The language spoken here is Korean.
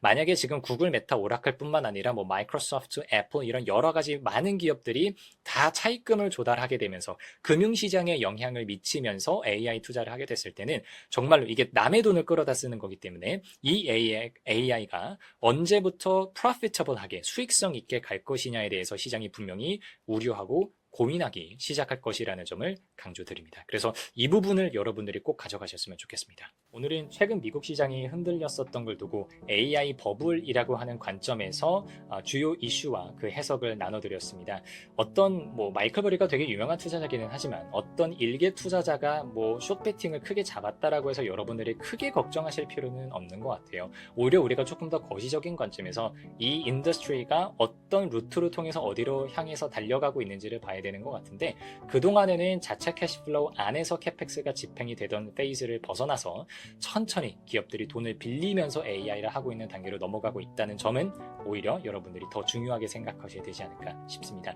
만약에 지금 구글, 메타, 오라클뿐만 아니라 뭐 마이크로소프트, 애플 이런 여러 가지 많은 기업들이 다 차입금을 조달하게 되면서 금융시장에 영향을 미치면서 AI 투자를 하게 됐을 때는 정말로 이게 남의 돈을 끌어다 쓰는 거기 때문에 이 AI, AI가 언제부터 profitable하게 수익성 있게 갈 것이냐에 대해서 시장이 분명히 우려하고 고민하기 시작할 것이라는 점을 강조드립니다. 그래서 이 부분을 여러분들이 꼭 가져가셨으면 좋겠습니다. 오늘은 최근 미국 시장이 흔들렸었던 걸 두고 AI 버블이라고 하는 관점에서 아, 주요 이슈와 그 해석을 나눠드렸습니다. 어떤 뭐 마이클 버리가 되게 유명한 투자자기는 하지만 어떤 일개 투자자가 뭐 숏배팅을 크게 잡았다라고 해서 여러분들이 크게 걱정하실 필요는 없는 것 같아요. 오히려 우리가 조금 더 거시적인 관점에서 이 인더스트리가 어떤 루트를 통해서 어디로 향해서 달려가고 있는지를 봐야 되는 것 같은데 그동안에는 자체 캐시플로우 안에서 캐펙스가 집행이 되던 페이즈를 벗어나서 천천히 기업들이 돈을 빌리면서 AI를 하고 있는 단계로 넘어가고 있다는 점은 오히려 여러분들이 더 중요하게 생각하셔야 되지 않을까 싶습니다.